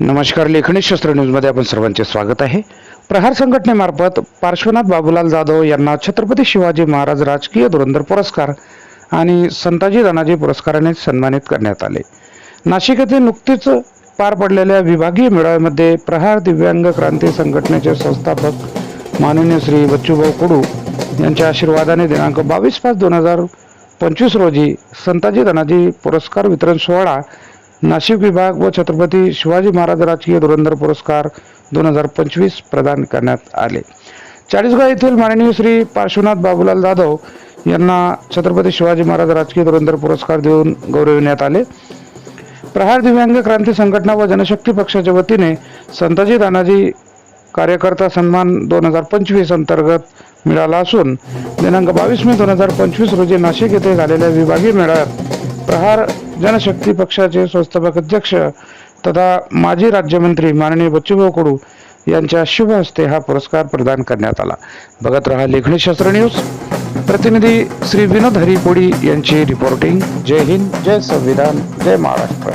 नमस्कार लेखणी शस्त्र न्यूजमध्ये आपण सर्वांचे स्वागत आहे. प्रहार संघटनेमार्फत पार्श्वनाथ बाबूलाल जाधव यांना छत्रपती शिवाजी महाराज राजकीय धुरंधर पुरस्कार आणि संताजी धनाजी पुरस्काराने सन्मानित करण्यात आले. नाशिक येथे नुकतीच पार पडलेल्या विभागीय मेळाव्यामध्ये प्रहार दिव्यांग क्रांती संघटनेचे संस्थापक माननीय श्री बच्चूभाऊ कुडू यांच्या आशीर्वादाने दिनांक बावीस पाच दोन हजार पंचवीस रोजी संताजी धनाजी पुरस्कार वितरण सोहळा नाशिक विभाग व छत्रपती शिवाजी महाराज राजकीय धुरंधर पुरस्कार दोन हजार पंचवीस प्रदान करण्यात आले. चाळीसगाव येथील माननीय श्री पार्श्वनाथ बाबूलाल जाधव यांना छत्रपती शिवाजी महाराज राजकीय धुरंधर पुरस्कार देऊन गौरविण्यात आले. प्रहार दिव्यांग क्रांती संघटना व जनशक्ती पक्षाच्या वतीने संताजी दानाजी कार्यकर्ता सन्मान दोन हजार पंचवीस अंतर्गत मिळाला असून दिनांक बावीस मे दोन हजार पंचवीस रोजी नाशिक येथे झालेल्या विभागीय मेळाव्यात प्रहार जनशक्ती पक्षाचे संस्थापक अध्यक्ष तथा माजी राज्यमंत्री माननीय बच्चूभाऊ कडू यांच्या शुभ हस्ते हा पुरस्कार प्रदान करण्यात आला. बघत रहा लेखणी शास्त्र न्यूज. प्रतिनिधी श्री विनोद हरिपोडी यांची रिपोर्टिंग जय हिंद जय संविधान जय महाराष्ट्र.